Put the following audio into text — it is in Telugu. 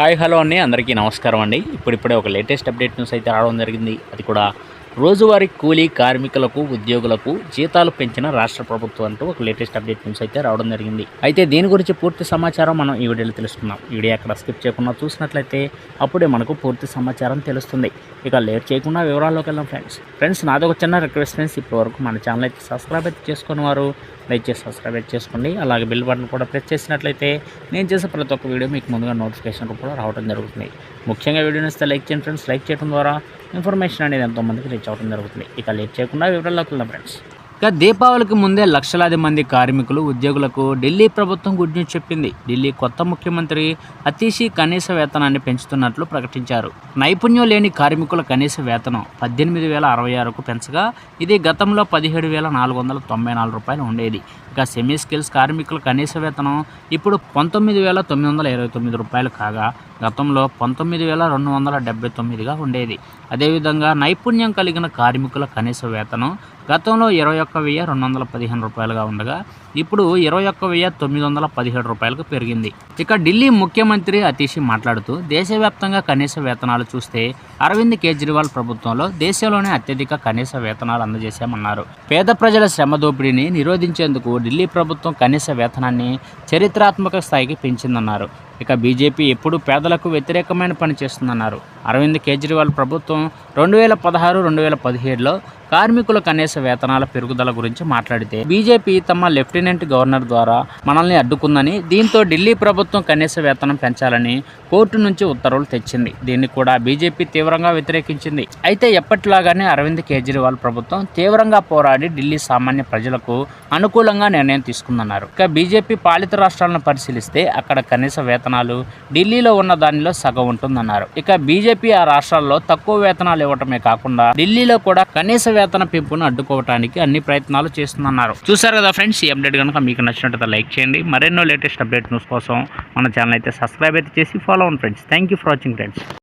హాయ్ హలో అండి. అందరికీ నమస్కారం అండి. ఇప్పుడిప్పుడే ఒక లేటెస్ట్ అప్డేట్ న్యూస్ అయితే రావడం జరిగింది. అది కూడా రోజువారీ కూలీ కార్మికులకు ఉద్యోగులకు జీతాలు పెంచిన రాష్ట్ర ప్రభుత్వం అంటూ ఒక లేటెస్ట్ అప్డేట్ న్యూస్ అయితే రావడం జరిగింది. అయితే దీని గురించి పూర్తి సమాచారం మనం ఈ వీడియోలో తెలుసుకుందాం. వీడియో అక్కడ స్కిప్ చేయకుండా చూసినట్లయితే అప్పుడే మనకు పూర్తి సమాచారం తెలుస్తుంది. ఇక లేట్ చేయకుండా వివరాల్లోకి వెళ్దాం ఫ్రెండ్స్. ఫ్రెండ్స్ నాది ఒక చిన్న రిక్వెస్ట్ ఫ్రెండ్స్. ఇప్పటివరకు మన ఛానల్ అయితే సబ్స్క్రైబ్ అయితే చేసుకుని వారు లైక్ చేసి సబ్స్క్రైబ్ అయితే చేసుకోండి. అలాగే బిల్ బటన్ కూడా ప్రెస్ చేసినట్లయితే నేను చేసే ప్రతి ఒక్క వీడియో మీకు ముందుగా నోటిఫికేషన్ కూడా రావడం జరుగుతుంది. ముఖ్యంగా వీడియోని ఇస్తే లైక్ చేయండి ఫ్రెండ్స్. లైక్ చేయడం ద్వారా ఇన్ఫర్మేషన్ అనేది ఎంతోమందికి రీచ్ అవ్వడం జరుగుతుంది. ఇక లేట్ చేయకుండా వివరాల్లోకి వెళ్దాం ఫ్రెండ్స్. ఇక దీపావళికి ముందే లక్షలాది మంది కార్మికులు ఉద్యోగులకు ఢిల్లీ ప్రభుత్వం గుడ్ న్యూస్ చెప్పింది. ఢిల్లీ కొత్త ముఖ్యమంత్రి అతీషి కనీస వేతనాన్ని పెంచుతున్నట్లు ప్రకటించారు. నైపుణ్యం లేని కార్మికుల కనీస వేతనం పద్దెనిమిది వేల అరవై ఆరుకు పెంచగా ఇది గతంలో పదిహేడు వేల నాలుగు వందల తొంభై నాలుగు రూపాయలు ఉండేది. ఇక సెమీ స్కిల్స్ కార్మికుల కనీస వేతనం ఇప్పుడు పంతొమ్మిది వేల తొమ్మిది వందల ఇరవై తొమ్మిది రూపాయలు కాగా గతంలో పంతొమ్మిది వేల రెండు వందల డెబ్బై తొమ్మిదిగా ఉండేది. అదేవిధంగా నైపుణ్యం కలిగిన కార్మికుల కనీస వేతనం గతంలో ఇరవై ఒక్క వెయ్యి రెండు వందల పదిహేను రూపాయలుగా ఉండగా ఇప్పుడు ఇరవై ఒక్క వెయ్యి తొమ్మిది వందల పదిహేడు రూపాయలకు పెరిగింది. ఇక ఢిల్లీ ముఖ్యమంత్రి అతీషి మాట్లాడుతూ దేశవ్యాప్తంగా కనీస వేతనాలు చూస్తే అరవింద్ కేజ్రీవాల్ ప్రభుత్వంలో దేశంలోనే అత్యధిక కనీస వేతనాలు అందజేశామన్నారు. పేద ప్రజల శ్రమ దోపిడీని నిరోధించేందుకు ఢిల్లీ ప్రభుత్వం కనీస వేతనాన్ని చరిత్రాత్మక స్థాయికి పెంచిందన్నారు. ఇక బీజేపీ ఎప్పుడు పేదలకు వ్యతిరేకమైన పని చేస్తుందన్నారు. అరవింద్ కేజ్రీవాల్ ప్రభుత్వం రెండు వేల పదహారు రెండు వేల పదిహేడులో కార్మికుల కనీస వేతనాల పెరుగుదల గురించి మాట్లాడితే బీజేపీ తమ లెఫ్టినెంట్ గవర్నర్ ద్వారా మనల్ని అడ్డుకుందని దీంతో ఢిల్లీ ప్రభుత్వం కనీస వేతనం పెంచాలని కోర్టు నుంచి ఉత్తర్వులు తెచ్చింది. దీన్ని కూడా బీజేపీ తీవ్రంగా వ్యతిరేకించింది. అయితే ఎప్పటిలాగానే అరవింద్ కేజ్రీవాల్ ప్రభుత్వం తీవ్రంగా పోరాడి ఢిల్లీ సామాన్య ప్రజలకు అనుకూలంగా నిర్ణయం తీసుకుందన్నారు. ఇక బీజేపీ పాలిత రాష్ట్రాలను పరిశీలిస్తే అక్కడ కనీస వేతనాలు ఢిల్లీలో ఉన్న దానిలో సగం ఉంటుందన్నారు. ఇక బీజేపీ ఆ రాష్ట్రాల్లో తక్కువ వేతనాలు ఇవ్వటమే కాకుండా ఢిల్లీలో కూడా కనీస వేతన పెంపును అడ్డుకోవడానికి అన్ని ప్రయత్నాలు చేస్తున్నారు చూసారు కదా ఫ్రెండ్స్ ఈ అప్డేట్ కనుక మీకు నచ్చినట్టుగా లైక్ చేయండి. మరెన్నో లేటెస్ట్ అప్డేట్ న్యూస్ కోసం మన ఛానల్ అయితే సబ్స్క్రైబ్ అయితే చేసి ఫాలో అవ్వండి friends. Thank you for watching friends